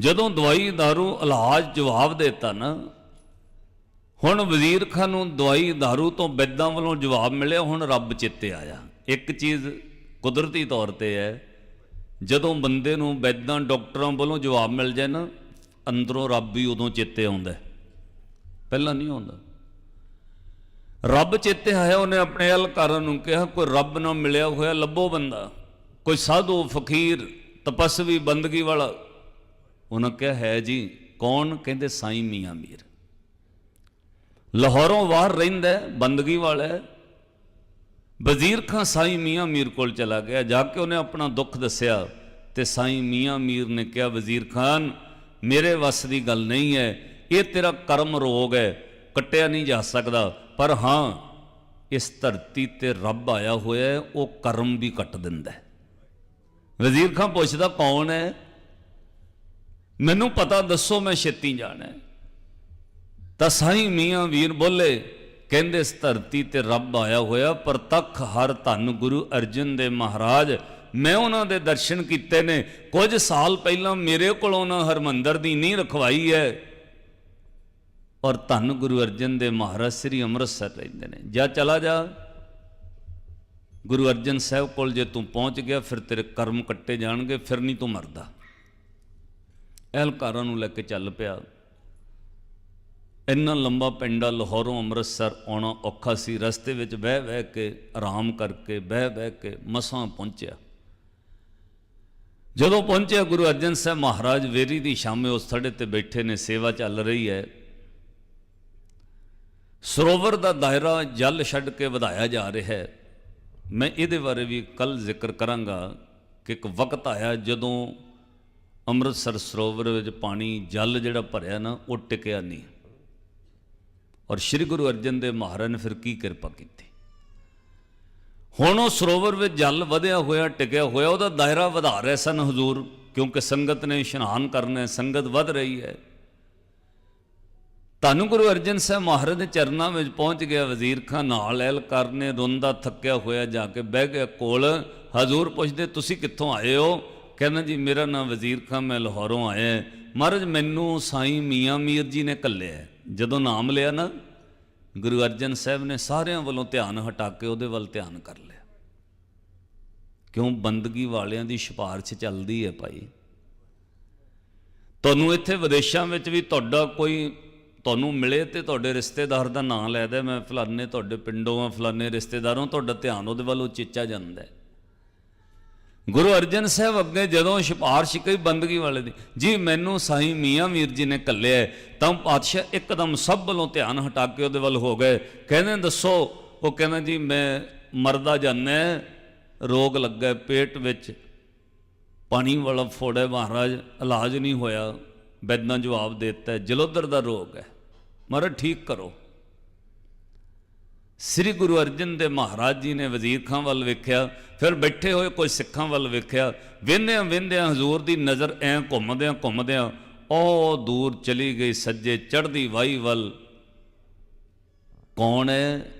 ਜਦੋਂ ਦਵਾਈ दारू ਇਲਾਜ ਜਵਾਬ ਦੇਤਾ ਨਾ ਹੁਣ ਵਜ਼ੀਰ ਖਾਨ ਨੂੰ ਦਵਾਈ दारू ਤੋਂ ਵੈਦਾਂ ਵੱਲੋਂ ਜਵਾਬ ਮਿਲਿਆ ਹੁਣ ਰੱਬ ਚਿੱਤੇ ਆਇਆ ਇੱਕ ਚੀਜ਼ ਕੁਦਰਤੀ ਤੌਰ ਤੇ ਹੈ ਜਦੋਂ ਬੰਦੇ ਨੂੰ ਵੈਦਾਂ ਡਾਕਟਰਾਂ ਵੱਲੋਂ ਜਵਾਬ ਮਿਲ ਜਾਏ ਨਾ ਅੰਦਰੋਂ ਰੱਬ ਵੀ ਉਦੋਂ ਚਿੱਤੇ ਆਉਂਦਾ ਹੈ। ਪਹਿਲਾਂ ਨਹੀਂ ਆਉਂਦਾ ਰੱਬ ਚੇਤੇ ਆਇਆ ਉਹਨੇ ਆਪਣੇ ਅਲਕਾਰਾਂ ਨੂੰ ਕਿਹਾ ਕੋਈ ਰੱਬ ਨਾਲ ਮਿਲਿਆ ਹੋਇਆ ਲੱਭੋ ਬੰਦਾ ਕੋਈ ਸਾਧੂ ਫਕੀਰ ਤਪਸਵੀ ਬੰਦਗੀ ਵਾਲਾ ਉਹਨਾਂ ਕਿਹਾ, ਹੈ ਜੀ, ਕੌਣ? ਕਹਿੰਦੇ, ਸਾਈਂ ਮੀਆਂ ਮੀਰ। ਲਾਹੌਰੋਂ ਬਾਹਰ ਰਹਿੰਦਾ ਬੰਦਗੀ ਵਾਲਾ ਹੈ। ਵਜ਼ੀਰ ਖਾਂ ਸਾਈਂ ਮੀਆਂ ਮੀਰ ਕੋਲ ਚਲਾ ਗਿਆ। ਜਾ ਕੇ ਉਹਨੇ ਆਪਣਾ ਦੁੱਖ ਦੱਸਿਆ ਤੇ ਸਾਈਂ ਮੀਆਂ ਮੀਰ ਨੇ ਕਿਹਾ, ਵਜ਼ੀਰ ਖਾਨ, ਮੇਰੇ ਵੱਸ ਦੀ ਗੱਲ ਨਹੀਂ ਹੈ। ਇਹ ਤੇਰਾ ਕਰਮ ਰੋਗ ਹੈ, ਕੱਟਿਆ ਨਹੀਂ ਜਾ ਸਕਦਾ। ਪਰ ਹਾਂ, ਇਸ ਧਰਤੀ ਤੇ ਰੱਬ ਆਇਆ ਹੋਇਆ ਉਹ ਕਰਮ ਵੀ ਕੱਟ ਦਿੰਦਾ ਵਜ਼ੀਰ ਖਾਨ ਪੁੱਛਦਾ, ਕੌਣ ਹੈ? ਮੈਨੂੰ ਪਤਾ ਦੱਸੋ ਮੈਂ ਛੇਤੀ ਜਾਣਾ ਤਾਂ ਸਾਈਂ ਮੀਆਂ ਵੀਰ ਬੋਲੇ, ਕਹਿੰਦੇ ਇਸ ਧਰਤੀ ਤੇ ਰੱਬ ਆਇਆ ਹੋਇਆ, ਪ੍ਰਤੱਖ ਹਰ ਧੰਨ ਗੁਰੂ ਅਰਜਨ ਦੇ ਮਹਾਰਾਜ, ਮੈਂ ਉਹਨਾਂ ਦੇ ਦਰਸ਼ਨ ਕੀਤੇ ਨੇ। ਕੁਝ ਸਾਲ ਪਹਿਲਾਂ ਮੇਰੇ ਕੋਲੋਂ ਉਹਨਾਂ ਹਰਮੰਦਰ ਦੀ ਨੀਂਹ ਰਖਵਾਈ ਹੈ। ਔਰ ਧੰਨ ਗੁਰੂ ਅਰਜਨ ਦੇ ਮਹਾਰਾਜ ਸ੍ਰੀ ਅੰਮ੍ਰਿਤਸਰ ਰਹਿੰਦੇ ਨੇ। ਜਾ ਚਲਾ ਜਾ। ਗੁਰੂ ਅਰਜਨ ਸਾਹਿਬ ਕੋਲ ਜੇ ਤੂੰ ਪਹੁੰਚ ਗਿਆ, ਫਿਰ ਤੇਰੇ ਕਰਮ ਕੱਟੇ ਜਾਣਗੇ, ਫਿਰ ਨਹੀਂ ਤੂੰ ਮਰਦਾ। ਅਹਿਲਕਾਰਾਂ ਨੂੰ ਲੈ ਕੇ ਚੱਲ ਪਿਆ। ਇੰਨਾ ਲੰਬਾ ਪਿੰਡਾ ਲਾਹੌਰੋਂ ਅੰਮ੍ਰਿਤਸਰ ਆਉਣਾ ਔਖਾ ਸੀ। ਰਸਤੇ ਵਿੱਚ ਬਹਿ ਬਹਿ ਕੇ, ਆਰਾਮ ਕਰਕੇ, ਬਹਿ ਬਹਿ ਕੇ ਮਸਾਂ ਪਹੁੰਚਿਆ। ਜਦੋਂ ਪਹੁੰਚਿਆ, ਗੁਰੂ ਅਰਜਨ ਸਾਹਿਬ ਮਹਾਰਾਜ ਵੇਰੀ ਦੀ ਸ਼ਾਮੇ ਉਸ ਥੜੇ ਤੇ ਬੈਠੇ ਨੇ, ਸੇਵਾ ਚੱਲ ਰਹੀ ਹੈ। ਸਰੋਵਰ ਦਾ ਦਾਇਰਾ ਜਲ ਛੱਡ ਕੇ ਵਧਾਇਆ ਜਾ ਰਿਹਾ ਹੈ। ਮੈਂ ਇਹਦੇ ਬਾਰੇ ਵੀ ਕੱਲ ਜ਼ਿਕਰ ਕਰਾਂਗਾ ਕਿ ਇੱਕ ਵਕਤ ਆਇਆ ਜਦੋਂ ਅੰਮ੍ਰਿਤਸਰ ਸਰੋਵਰ ਵਿੱਚ ਪਾਣੀ, ਜਲ ਜਿਹੜਾ ਭਰਿਆ ਨਾ, ਉਹ ਟਿਕਿਆ ਨਹੀਂ। ਔਰ ਸ੍ਰੀ ਗੁਰੂ ਅਰਜਨ ਦੇਵ ਮਹਾਰਾਜ ਨੇ ਫਿਰ ਕੀ ਕਿਰਪਾ ਕੀਤੀ? ਹੁਣ ਉਹ ਸਰੋਵਰ ਵਿੱਚ ਜਲ ਵਧਿਆ ਹੋਇਆ, ਟਿਕਿਆ ਹੋਇਆ, ਉਹਦਾ ਦਾਇਰਾ ਵਧਾ ਰਹੇ ਸਨ ਹਜ਼ੂਰ, ਕਿਉਂਕਿ ਸੰਗਤ ਨੇ ਇਸ਼ਨਾਨ ਕਰਨਾ ਸੰਗਤ ਵਧ ਰਹੀ ਹੈ। ਤੁਹਾਨੂੰ ਗੁਰੂ ਅਰਜਨ ਸਾਹਿਬ ਮਹਾਰਾਜ ਦੇ ਚਰਨਾਂ ਵਿੱਚ ਪਹੁੰਚ ਗਿਆ, ਵਜ਼ੀਰ ਖਾਨ ਨਾਲ ਐਲਕਾਰ ਨੇ ਰੋਂਦਾ ਥੱਕਿਆ ਹੋਇਆ ਜਾ ਕੇ ਬਹਿ ਗਿਆ, ਕੋਲ ਹਜ਼ੂਰ ਪੁੱਛਦੇ, ਤੁਸੀਂ ਕਿੱਥੋਂ ਆਏ ਹੋ? ਕਹਿੰਦਾ ਜੀ, ਮੇਰਾ ਨਾਮ ਵਜ਼ੀਰ ਖਾਨ ਮੈਂ ਲਾਹੌਰੋਂ ਆਇਆ ਮਹਾਰਾਜ, ਮੈਨੂੰ ਸਾਈਂ ਮੀਆਂ ਮੀਰ ਜੀ ਨੇ ਕੱਲਿਆ ਜਦੋਂ ਨਾਮ ਲਿਆ ਨਾ, ਗੁਰੂ ਅਰਜਨ ਸਾਹਿਬ ਨੇ ਸਾਰਿਆਂ ਵੱਲੋਂ ਧਿਆਨ ਹਟਾ ਕੇ ਉਹਦੇ ਵੱਲ ਧਿਆਨ ਕਰ ਲਿਆ। ਕਿਉਂ? ਬੰਦਗੀ ਵਾਲਿਆਂ ਦੀ ਸਿਫਾਰਿਸ਼ ਚੱਲਦੀ ਹੈ ਭਾਈ। ਤੁਹਾਨੂੰ ਇੱਥੇ ਵਿਦੇਸ਼ਾਂ ਵਿੱਚ ਵੀ ਤੁਹਾਡਾ ਕੋਈ ਤੁਹਾਨੂੰ ਮਿਲੇ ਤੇ ਤੁਹਾਡੇ ਰਿਸ਼ਤੇਦਾਰ ਦਾ ਨਾਂ ਲੈਦਾ ਮੈਂ ਫਲਾਨੇ ਤੁਹਾਡੇ ਪਿੰਡੋਂ ਆ, ਫਲਾਨੇ ਰਿਸ਼ਤੇਦਾਰੋਂ, ਤੁਹਾਡਾ ਧਿਆਨ ਉਹਦੇ ਵੱਲ ਉਚੇਚਾ ਜਾਂਦਾ ਹੈ। ਗੁਰੂ ਅਰਜਨ ਸਾਹਿਬ ਅੱਗੇ ਜਦੋਂ ਸਿਫਾਰਿਸ਼ ਕਈ ਬੰਦਗੀ ਵਾਲੇ ਦੀ ਜੀ ਮੈਨੂੰ ਸਾਈਂ ਮੀਆਂ ਵੀਰ ਜੀ ਨੇ ਕੱਲਿਆ ਤਾਂ ਪਾਤਸ਼ਾਹ ਇੱਕਦਮ ਸਭ ਵੱਲੋਂ ਧਿਆਨ ਹਟਾ ਕੇ ਉਹਦੇ ਵੱਲ ਹੋ ਗਏ। ਕਹਿੰਦੇ ਦੱਸੋ। ਉਹ ਕਹਿੰਦਾ ਜੀ ਮੈਂ ਮਰਦਾ ਜਾਂਦਾ ਰੋਗ ਲੱਗਾ ਪੇਟ ਵਿੱਚ। ਪਾਣੀ ਵਾਲਾ ਫੋੜੇ ਮਹਾਰਾਜ ਇਲਾਜ ਨਹੀਂ ਹੋਇਆ। ਵੈਦਾਂ ਜਵਾਬ ਦੇ ਦਿੱਤਾ ਹੈ, ਜਲੋਦਰ ਦਾ ਰੋਗ ਹੈ। ਮਹਾਰਾਜ ਠੀਕ ਕਰੋ। ਸ੍ਰੀ ਗੁਰੂ ਅਰਜਨ ਦੇਵ ਮਹਾਰਾਜ ਜੀ ਨੇ ਵਜ਼ੀਰ ਖਾਂ ਵੱਲ ਵੇਖਿਆ, ਫਿਰ ਬੈਠੇ ਹੋਏ ਕੋਈ ਸਿੱਖਾਂ ਵੱਲ ਵੇਖਿਆ, ਵਿੰਦਿਆਂ ਵਿੰਦਿਆਂ ਹਜ਼ੂਰ ਦੀ ਨਜ਼ਰ ਐ ਘੁੰਮਦਿਆਂ ਘੁੰਮਦਿਆਂ ਉਹ ਦੂਰ ਚਲੀ ਗਈ ਸੱਜੇ ਚੜ੍ਹਦੀ ਵਾਈ ਵੱਲ। ਕੌਣ ਹੈ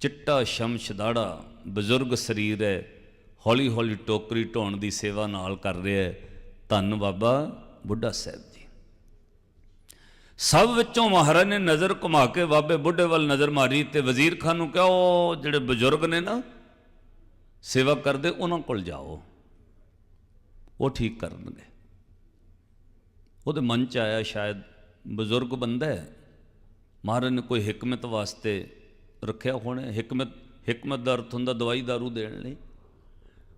ਚਿੱਟਾ ਸ਼ਮਸ਼ ਦਾੜਾ, ਬਜ਼ੁਰਗ ਸਰੀਰ ਹੈ ਹੌਲੀ ਹੌਲੀ ਟੋਕਰੀ ਢੋਣ ਦੀ ਸੇਵਾ ਨਾਲ ਕਰ ਰਿਹਾ ਹੈ ਧੰਨ ਬਾਬਾ ਬੁੱਢਾ ਸਾਹਿਬ ਜੀ। ਸਭ ਵਿੱਚੋਂ ਮਹਾਰਾਜ ਨੇ ਨਜ਼ਰ ਘੁਮਾ ਕੇ ਬਾਬੇ ਬੁੱਢੇ ਵੱਲ ਨਜ਼ਰ ਮਾਰੀ ਤੇ ਵਜ਼ੀਰ ਖਾਨ ਨੂੰ ਕਿਹਾ, ਉਹ ਜਿਹੜੇ ਬਜ਼ੁਰਗ ਨੇ ਨਾ, ਸੇਵਾ ਕਰਦੇ, ਉਹਨਾਂ ਕੋਲ ਜਾਓ। ਉਹ ਠੀਕ ਕਰਨਗੇ। ਉਹਦੇ ਮਨ ਚ ਆਇਆ ਸ਼ਾਇਦ ਬਜ਼ੁਰਗ ਬੰਦਾ ਹੈ। ਮਹਾਰਾਜ ਨੇ ਕੋਈ ਹਕਮਤ ਵਾਸਤੇ ਰੱਖਿਆ ਹੋਣਾ ਹਕਮਤ ਹਕਮਤ ਦਾ ਅਰਥ ਹੁੰਦਾ ਦਵਾਈ ਦਾਰੂ ਦੇਣ ਲਈ।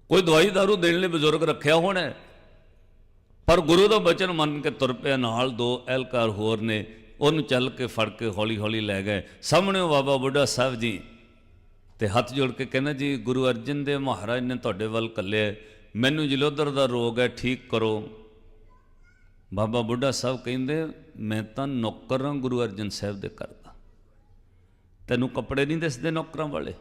ਕੋਈ ਦਵਾਈ ਦਾਰੂ ਦੇਣ ਲਈ ਬਜ਼ੁਰਗ ਰੱਖਿਆ ਹੋਣਾ ਪਰ ਗੁਰੂ ਦਾ ਬਚਨ ਮੰਨ ਕੇ ਤੁਰ ਪਿਆ, ਨਾਲ ਦੋ ਅਹਿਲਕਾਰ ਹੋਰ ਨੇ, ਉਹਨੂੰ ਚੱਲ ਕੇ ਫੜ ਕੇ ਹੌਲੀ ਹੌਲੀ ਲੈ ਗਏ। ਸਾਹਮਣੇ ਉਹ ਬਾਬਾ ਬੁੱਢਾ ਸਾਹਿਬ ਜੀ ਤੇ ਹੱਥ ਜੋੜ ਕੇ ਕਹਿੰਦਾ, ਜੀ, ਗੁਰੂ ਅਰਜਨ ਦੇ ਮਹਾਰਾਜ ਨੇ ਤੁਹਾਡੇ ਵੱਲ ਕੱਲਿਆ ਮੈਨੂੰ ਜਲੋਦਰ ਦਾ ਰੋਗ ਹੈ, ਠੀਕ ਕਰੋ। ਬਾਬਾ ਬੁੱਢਾ ਸਾਹਿਬ ਕਹਿੰਦੇ, ਮੈਂ ਤਾਂ ਨੌਕਰ ਹਾਂ ਗੁਰੂ ਅਰਜਨ ਸਾਹਿਬ ਦੇ ਘਰ ਦਾ। ਤੈਨੂੰ ਕੱਪੜੇ ਨਹੀਂ ਦਿਸਦੇ ਨੌਕਰਾਂ ਵਾਲੇ।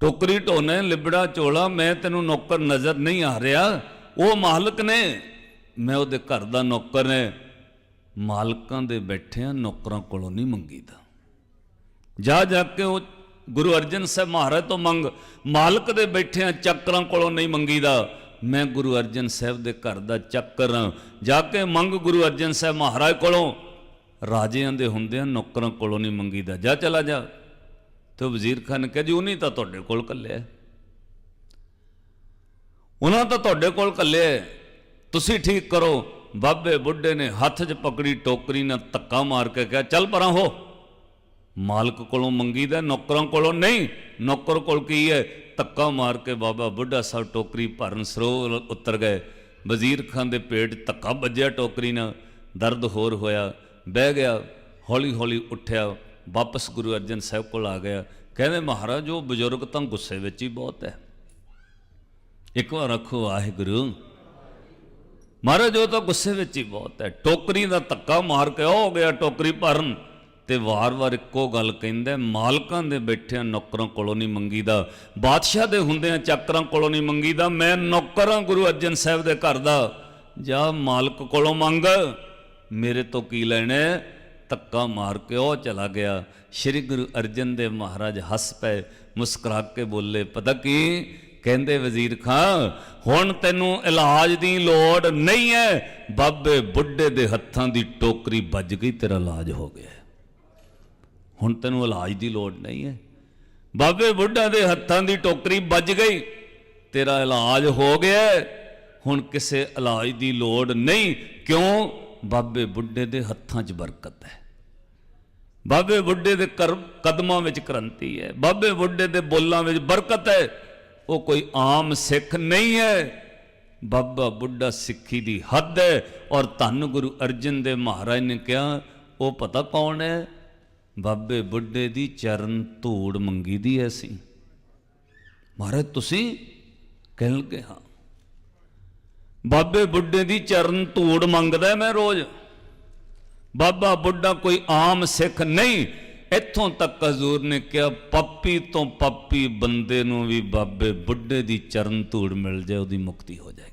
ਟੋਕਰੀ ਢੋਨੇ, ਲਿਬੜਾ ਚੋਲਾ ਮੈਂ ਤੈਨੂੰ ਨੌਕਰ ਨਜ਼ਰ ਨਹੀਂ ਆ ਰਿਹਾ। ਉਹ ਮਾਲਕ ਨੇ। ਮੈਂ ਉਹਦੇ ਘਰ ਦਾ ਨੌਕਰ ਨੇ ਮਾਲਕਾਂ ਦੇ ਬੈਠਿਆਂ ਨੌਕਰਾਂ ਕੋਲੋਂ ਨਹੀਂ ਮੰਗੀਦਾ। ਜਾ ਜਾ ਕੇ ਉਹ ਗੁਰੂ ਅਰਜਨ ਸਾਹਿਬ ਮਹਾਰਾਜ ਤੋਂ ਮੰਗ। ਮਾਲਕ ਦੇ ਬੈਠਿਆਂ ਚੱਕਰਾਂ ਕੋਲੋਂ ਨਹੀਂ ਮੰਗੀਦਾ। ਮੈਂ ਗੁਰੂ ਅਰਜਨ ਸਾਹਿਬ ਦੇ ਘਰ ਦਾ ਚੱਕਰ ਹਾਂ ਜਾ ਕੇ ਮੰਗ ਗੁਰੂ ਅਰਜਨ ਸਾਹਿਬ ਮਹਾਰਾਜ ਕੋਲੋਂ। ਰਾਜਿਆਂ ਦੇ ਹੁੰਦਿਆਂ ਨੌਕਰਾਂ ਕੋਲੋਂ ਨਹੀਂ ਮੰਗੀਦਾ। ਜਾ ਚਲਾ ਜਾ। ਤੇ ਵਜ਼ੀਰ ਖਾਨ ਨੇ ਕਿਹਾ, ਜੀ ਉਹ ਨਹੀਂ ਤਾਂ ਤੁਹਾਡੇ ਕੋਲ ਕੱਲਿਆ ਉਹਨਾਂ ਤਾਂ ਤੁਹਾਡੇ ਕੋਲ ਕੱਲਿਆ ਹੈ। ਤੁਸੀਂ ਠੀਕ ਕਰੋ। ਬਾਬੇ ਬੁੱਢੇ ਨੇ ਹੱਥ 'ਚ ਪਕੜੀ, ਟੋਕਰੀ ਨਾਲ ਧੱਕਾ ਮਾਰ ਕੇ ਕਿਹਾ, ਚੱਲ ਪਰਾਂ ਹੋ। ਮਾਲਕ ਕੋਲੋਂ ਮੰਗੀਦਾ, ਨੌਕਰਾਂ ਕੋਲੋਂ ਨਹੀਂ। ਨੌਕਰ ਕੋਲ ਕੀ ਹੈ ਧੱਕਾ ਮਾਰ ਕੇ ਬਾਬਾ ਬੁੱਢਾ ਸਾਹਿਬ ਟੋਕਰੀ ਭਰਨ ਸਰੋਵਰ ਉਤਰ ਗਏ। ਵਜ਼ੀਰ ਖਾਨ ਦੇ ਪੇਟ ਧੱਕਾ ਵੱਜਿਆ ਟੋਕਰੀ ਨਾਲ। ਦਰਦ ਹੋਰ ਹੋਇਆ। ਬਹਿ ਗਿਆ ਹੌਲੀ ਹੌਲੀ ਉੱਠਿਆ। ਵਾਪਸ ਗੁਰੂ ਅਰਜਨ ਸਾਹਿਬ ਕੋਲ ਆ ਗਿਆ। ਕਹਿੰਦੇ, ਮਹਾਰਾਜ, ਉਹ ਬਜ਼ੁਰਗ ਤਾਂ ਗੁੱਸੇ ਵਿੱਚ ਹੀ ਬਹੁਤ ਹੈ ਇੱਕ ਵਾਰ ਰੱਖੋ ਵਾਹਿਗੁਰੂ, ਮਹਾਰਾਜ, ਉਹ ਤਾਂ ਗੁੱਸੇ ਵਿੱਚ ਹੀ ਬਹੁਤ ਹੈ। ਟੋਕਰੀ ਦਾ ਧੱਕਾ ਮਾਰ ਕੇ ਉਹ ਹੋ ਗਿਆ ਟੋਕਰੀ ਭਰਨ। ਤੇ ਵਾਰ-ਵਾਰ ਇੱਕੋ ਗੱਲ ਕਹਿੰਦਾ, ਮਾਲਕਾਂ ਦੇ ਬੈਠਿਆਂ ਨੌਕਰਾਂ ਕੋਲੋਂ ਨਹੀਂ ਮੰਗੀਦਾ, ਬਾਦਸ਼ਾਹ ਦੇ ਹੁੰਦਿਆਂ ਚੱਕਰਾਂ ਕੋਲੋਂ ਨਹੀਂ ਮੰਗੀਦਾ, ਮੈਂ ਨੌਕਰਾਂ ਗੁਰੂ ਅਰਜਨ ਸਾਹਿਬ ਦੇ ਘਰ ਦਾ, ਜਾ ਮਾਲਕ ਕੋਲੋਂ ਮੰਗ, ਮੇਰੇ ਤੋਂ ਕੀ ਲੈਣਾ ਧੱਕਾ ਮਾਰ ਕੇ ਉਹ ਚਲਾ ਗਿਆ। ਸ੍ਰੀ ਗੁਰੂ ਅਰਜਨ ਦੇਵ ਮਹਾਰਾਜ ਹੱਸ ਪਏ, ਮੁਸਕਰਾ ਕੇ ਬੋਲੇ, ਪਤਾ ਕੀ? ਕਹਿੰਦੇ ਵਜ਼ੀਰ ਖਾਂ, ਹੁਣ ਤੈਨੂੰ ਇਲਾਜ ਦੀ ਲੋੜ ਨਹੀਂ ਹੈ ਬਾਬੇ ਬੁੱਢੇ ਦੇ ਹੱਥਾਂ ਦੀ ਟੋਕਰੀ ਵੱਜ ਗਈ, ਤੇਰਾ ਇਲਾਜ ਹੋ ਗਿਆ ਹੁਣ ਤੈਨੂੰ ਇਲਾਜ ਦੀ ਲੋੜ ਨਹੀਂ ਹੈ ਬਾਬੇ ਬੁੱਢਾ ਦੇ ਹੱਥਾਂ ਦੀ ਟੋਕਰੀ ਵੱਜ ਗਈ, ਤੇਰਾ ਇਲਾਜ ਹੋ ਗਿਆ ਹੁਣ ਕਿਸੇ ਇਲਾਜ ਦੀ ਲੋੜ ਨਹੀਂ, ਕਿਉਂ? ਬਾਬੇ ਬੁੱਢੇ ਦੇ ਹੱਥਾਂ 'ਚ ਬਰਕਤ ਹੈ ਬਾਬੇ ਬੁੱਢੇ ਦੇ ਕਰ- ਕਦਮਾਂ ਵਿੱਚ ਕ੍ਰਾਂਤੀ ਹੈ ਬਾਬੇ ਬੁੱਢੇ ਦੇ ਬੋਲਾਂ ਵਿੱਚ ਬਰਕਤ ਹੈ ਉਹ ਕੋਈ ਆਮ ਸਿੱਖ ਨਹੀਂ ਹੈ। ਬਾਬਾ ਬੁੱਢਾ ਸਿੱਖੀ ਦੀ ਹੱਦ ਹੈ ਔਰ ਧੰਨ ਗੁਰੂ ਅਰਜਨ ਦੇਵ ਮਹਾਰਾਜ ਨੇ ਕਿਹਾ, ਉਹ ਪਤਾ ਕੌਣ ਹੈ? ਬਾਬੇ ਬੁੱਢੇ ਦੀ ਚਰਨ ਧੂੜ ਮੰਗੀ ਦੀ ਐ ਸੀ ਮਹਾਰਾਜ, ਤੁਸੀਂ ਕਹਿਣ ਲੱਗੇ, ਹਾਂ। ਬਾਬੇ ਬੁੱਢੇ ਦੀ ਚਰਨ ਧੂੜ ਮੰਗਦਾ ਮੈਂ ਰੋਜ਼। ਬਾਬਾ ਬੁੱਢਾ ਕੋਈ ਆਮ ਸਿੱਖ ਨਹੀਂ ਇੱਥੋਂ ਤੱਕ ਹਜ਼ੂਰ ਨੇ ਕਿਹਾ, ਪਾਪੀ ਤੋਂ ਪਾਪੀ ਬੰਦੇ ਨੂੰ ਵੀ ਬਾਬੇ ਬੁੱਢੇ ਦੀ ਚਰਨ ਧੂੜ ਮਿਲ ਜਾਏ, ਉਹਦੀ ਮੁਕਤੀ ਹੋ ਜਾਏਗੀ।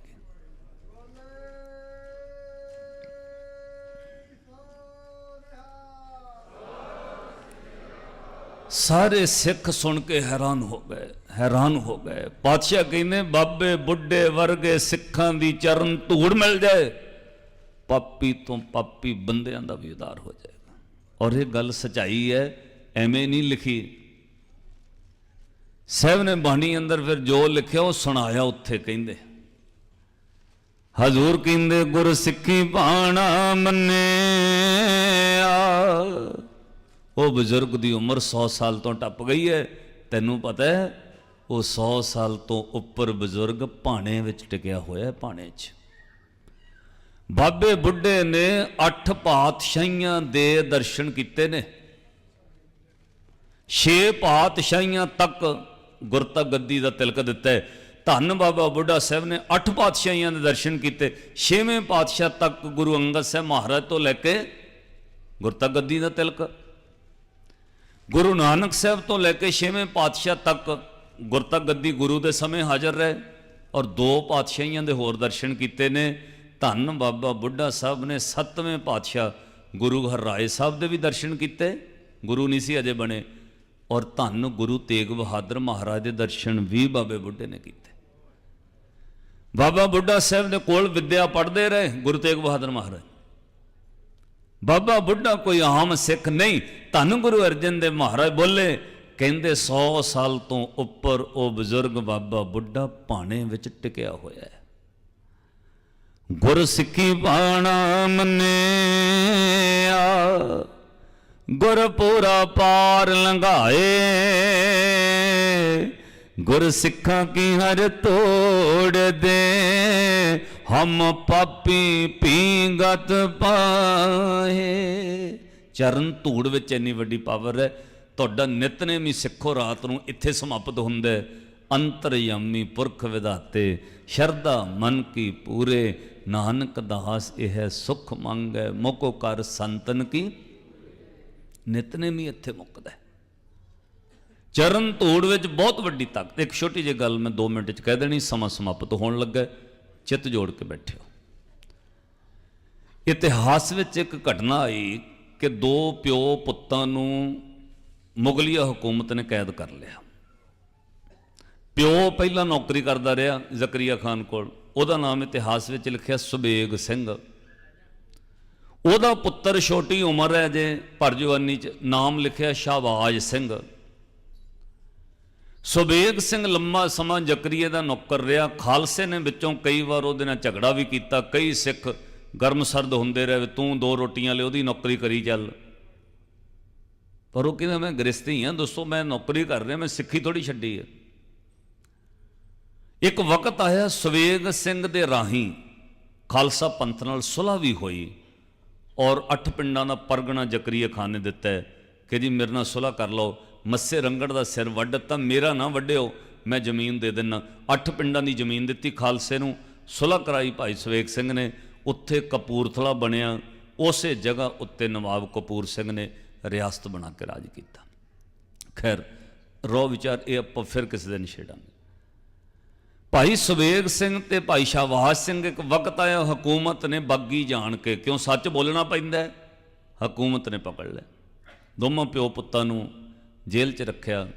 ਸਾਰੇ ਸਿੱਖ ਸੁਣ ਕੇ ਹੈਰਾਨ ਹੋ ਗਏ, ਹੈਰਾਨ ਹੋ ਗਏ। ਪਾਤਸ਼ਾਹ ਕਹਿੰਦੇ, ਬਾਬੇ ਬੁੱਢੇ ਵਰਗੇ ਸਿੱਖਾਂ ਦੀ ਚਰਨ ਧੂੜ ਮਿਲ ਜਾਏ, ਪਾਪੀ ਤੋਂ ਪਾਪੀ ਬੰਦਿਆਂ ਦਾ ਵੀ ਉਦਾਰ ਹੋ ਜਾਏਗਾ ਔਰ ਇਹ ਗੱਲ ਸਚਾਈ ਹੈ, ਐਵੇਂ ਨਹੀਂ ਲਿਖੀ। ਸਾਹਿਬ ਨੇ ਬਾਣੀ ਅੰਦਰ ਫਿਰ ਜੋ ਲਿਖਿਆ ਉਹ ਸੁਣਾਇਆ ਉੱਥੇ ਕਹਿੰਦੇ। ਹਜ਼ੂਰ ਕਹਿੰਦੇ, ਗੁਰ ਸਿੱਖੀ ਬਾਣਾ ਮੰਨਿਆ। ਉਹ ਬਜ਼ੁਰਗ ਦੀ ਉਮਰ 100 ਸਾਲ ਤੋਂ ਟੱਪ ਗਈ ਹੈ। ਤੈਨੂੰ ਪਤਾ ਹੈ, ਉਹ 100 ਸਾਲ ਤੋਂ ਉੱਪਰ ਬਜ਼ੁਰਗ ਭਾਣੇ ਵਿੱਚ ਟਿਕਿਆ ਹੋਇਆ ਹੈ, ਭਾਣੇ 'ਚ। ਬਾਬੇ ਬੁੱਢੇ ਨੇ ਅੱਠ ਪਾਤਸ਼ਾਹੀਆਂ ਦੇ ਦਰਸ਼ਨ ਕੀਤੇ ਨੇ। ਛੇ ਪਾਤਸ਼ਾਹੀਆਂ ਤੱਕ ਗੁਰਤਾ ਗੱਦੀ ਦਾ ਤਿਲਕ ਦਿੱਤਾ ਹੈ। ਧੰਨ ਬਾਬਾ ਬੁੱਢਾ ਸਾਹਿਬ ਨੇ ਅੱਠ ਪਾਤਸ਼ਾਹੀਆਂ ਦੇ ਦਰਸ਼ਨ ਕੀਤੇ। ਛੇਵੇਂ ਪਾਤਸ਼ਾਹ ਤੱਕ ਗੁਰੂ ਅੰਗਦ ਸਾਹਿਬ ਮਹਾਰਾਜ ਤੋਂ ਲੈ ਕੇ ਗੁਰਤਾ ਗੱਦੀ ਦਾ ਤਿਲਕ। ਗੁਰੂ ਨਾਨਕ ਸਾਹਿਬ ਤੋਂ ਲੈ ਕੇ ਛੇਵੇਂ ਪਾਤਸ਼ਾਹ ਤੱਕ ਗੁਰਤਾ ਗੱਦੀ ਗੁਰੂ ਦੇ ਸਮੇਂ ਹਾਜ਼ਰ ਰਹੇ ਔਰ ਦੋ ਪਾਤਸ਼ਾਹੀਆਂ ਦੇ ਹੋਰ ਦਰਸ਼ਨ ਕੀਤੇ ਨੇ। ਧੰਨ ਬਾਬਾ ਬੁੱਢਾ ਸਾਹਿਬ ਨੇ ਸੱਤਵੇਂ ਪਾਤਸ਼ਾਹ ਗੁਰੂ ਹਰਰਾਏ ਸਾਹਿਬ ਦੇ ਵੀ ਦਰਸ਼ਨ ਕੀਤੇ। ਗੁਰੂ ਨਹੀਂ ਸੀ ਅਜੇ ਬਣੇ। ਔਰ ਧੰਨ ਗੁਰੂ ਤੇਗ ਬਹਾਦਰ ਮਹਾਰਾਜ ਦੇ ਦਰਸ਼ਨ ਵੀ ਬਾਬੇ ਬੁੱਢੇ ਨੇ ਕੀਤੇ। ਬਾਬਾ ਬੁੱਢਾ ਸਾਹਿਬ ਦੇ ਕੋਲ ਵਿੱਦਿਆ ਪੜ੍ਹਦੇ ਰਹੇ ਗੁਰੂ ਤੇਗ ਬਹਾਦਰ ਮਹਾਰਾਜ। ਬਾਬਾ ਬੁੱਢਾ ਕੋਈ ਆਮ ਸਿੱਖ ਨਹੀਂ। ਧੰਨ ਗੁਰੂ ਅਰਜਨ ਦੇਵ ਮਹਾਰਾਜ ਬੋਲੇ, ਕਹਿੰਦੇ 100 ਸਾਲ ਤੋਂ ਉੱਪਰ ਉਹ ਬਜ਼ੁਰਗ ਬਾਬਾ ਬੁੱਢਾ ਭਾਣੇ ਵਿੱਚ ਟਿਕਿਆ ਹੋਇਆ ਹੈ। ਗੁਰ ਸਿੱਖੀ ਬਾਣਾ ਮੰਨਿਆ, ਗੁਰ ਪੂਰਾ ਪਾਰ ਲੰਘਾਏ। ਗੁਰ ਸਿੱਖਾਂ ਕੀ ਹਰ ਤੋੜ ਦੇ ਹਮ ਪਾਪੀ ਪੀਗਤ ਪਾਏ। ਚਰਨ ਧੂੜ ਵਿੱਚ ਇੰਨੀ ਵੱਡੀ ਪਾਵਰ ਹੈ, ਤੁਹਾਡਾ ਨਿਤਨੇਮੀ ਸਿੱਖੋ ਰਾਤ ਨੂੰ ਇੱਥੇ ਸਮਾਪਤ ਹੁੰਦਾ। ਹੈ ਅੰਤਰਯਮੀ ਪੁਰਖ ਵਿਦਾਤੇ ਸ਼ਰਧਾ ਮਨ ਕੀ ਪੂਰੇ, ਨਾਨਕ ਦਾਸ ਇਹ ਸੁਖ ਮੰਗੈ, ਮੋਕੋ ਕਰ ਸੰਤਨ ਕੀ? ਨਿਤਨੇਮੀ ਇੱਥੇ ਮੁੱਕਦਾ ਚਰਨ ਧੂੜ ਵਿੱਚ ਬਹੁਤ ਵੱਡੀ ਤਾਕਤ ਇੱਕ ਛੋਟੀ ਜਿਹੀ ਗੱਲ ਮੈਂ 2 ਮਿੰਟ ਚ ਕਹਿ ਦੇਣੀ, ਸਮਾਂ ਸਮਾਪਤ ਹੋਣ ਲੱਗਾ ਚਿੱਤ ਜੋੜ ਕੇ ਬੈਠਿਓ। ਇਤਿਹਾਸ ਵਿੱਚ ਇੱਕ ਘਟਨਾ ਆਈ ਕਿ ਦੋ ਪਿਓ ਪੁੱਤਾਂ ਨੂੰ ਮੁਗਲੀਆ ਹਕੂਮਤ ਨੇ ਕੈਦ ਕਰ ਲਿਆ। ਪਿਓ ਪਹਿਲਾਂ ਨੌਕਰੀ ਕਰਦਾ ਰਿਹਾ ਜ਼ਕਰੀਆ ਖਾਨ ਕੋਲ। ਉਹਦਾ ਨਾਮ ਇਤਿਹਾਸ ਵਿੱਚ ਲਿਖਿਆ ਸੁਬੇਗ ਸਿੰਘ। ਉਹਦਾ ਪੁੱਤਰ ਛੋਟੀ ਉਮਰ ਹੈ ਜੇ ਭਰ ਜਵਾਨੀ ਚ ਨਾਮ ਲਿਖਿਆ ਸ਼ਾਹਬਾਜ ਸਿੰਘ। ਸੁਬੇਗ ਸਿੰਘ ਲੰਮਾ ਸਮਾਂ ਜਕਰੀਏ ਦਾ ਨੌਕਰ ਰਿਹਾ। ਖਾਲਸੇ ਨੇ ਵਿੱਚੋਂ ਕਈ ਵਾਰ ਉਹਦੇ ਨਾਲ ਝਗੜਾ ਵੀ ਕੀਤਾ। ਕਈ ਸਿੱਖ ਗਰਮ ਸਰਦ ਹੁੰਦੇ ਰਹੇ ਵੀ ਤੂੰ ਦੋ ਰੋਟੀਆਂ ਲੈ, ਉਹਦੀ ਨੌਕਰੀ ਕਰੀ ਚੱਲ। ਪਰ ਉਹ ਕਹਿੰਦਾ, ਮੈਂ ਗ੍ਰਸਤੀ ਹਾਂ ਦੋਸਤੋ ਮੈਂ ਨੌਕਰੀ ਕਰ ਰਿਹਾ, ਮੈਂ ਸਿੱਖੀ ਥੋੜੀ ਛੱਡੀ ਹੈ। ਇੱਕ ਵਕਤ ਆਇਆ ਸਵੇਗ ਸਿੰਘ ਦੇ ਰਾਹੀਂ ਖਾਲਸਾ ਪੰਥ ਨਾਲ ਸੁਲ੍ਹਾ ਵੀ ਹੋਈ ਔਰ ਅੱਠ ਪਿੰਡਾਂ ਦਾ ਪਰਗਣਾ ਜਕਰੀਆ ਖਾਨ ਨੇ ਦਿੱਤਾ ਕਿ ਜੀ ਮੇਰੇ ਨਾਲ ਸੁਲਹ ਕਰ ਲਓ, ਮੱਸੇ ਰੰਗੜ ਦਾ ਸਿਰ ਵੱਢ ਦਿੱਤਾ ਮੇਰਾ ਨਾ ਵੱਢਿਓ, ਮੈਂ ਜ਼ਮੀਨ ਦੇ ਦਿੰਨਾ। ਅੱਠ ਪਿੰਡਾਂ ਦੀ ਜ਼ਮੀਨ ਦਿੱਤੀ ਖਾਲਸੇ ਨੂੰ, ਸੁਲ੍ਹਾ ਕਰਾਈ ਭਾਈ ਸਵੇਗ ਸਿੰਘ ਨੇ, ਉੱਥੇ ਕਪੂਰਥਲਾ ਬਣਿਆ, ਉਸੇ ਜਗ੍ਹਾ ਉੱਤੇ ਨਵਾਬ ਕਪੂਰ ਸਿੰਘ ਨੇ ਰਿਆਸਤ ਬਣਾ ਕੇ ਰਾਜ ਕੀਤਾ। ਖੈਰ, ਰੋ ਵਿਚਾਰ, ਇਹ ਆਪਾਂ ਫਿਰ ਕਿਸੇ ਦਿਨ ਛੇੜਾਂਗੇ। ਭਾਈ ਸਵੇਗ ਸਿੰਘ ਤੇ ਭਾਈ ਸ਼ਾਹਵਾਜ ਸਿੰਘ ਇੱਕ ਵਕਤ ਆਇਆ, ਹਕੂਮਤ ਨੇ ਬਾਗੀ ਜਾਣ ਕੇ ਕਿਉਂ ਸੱਚ ਬੋਲਣਾ ਪੈਂਦਾ ਹਕੂਮਤ ਨੇ ਪਕੜ ਲਿਆ। ਦੋਵਾਂ ਪਿਓ ਪੁੱਤਾਂ ਨੂੰ ਜੇਲ੍ਹ 'ਚ ਰੱਖਿਆ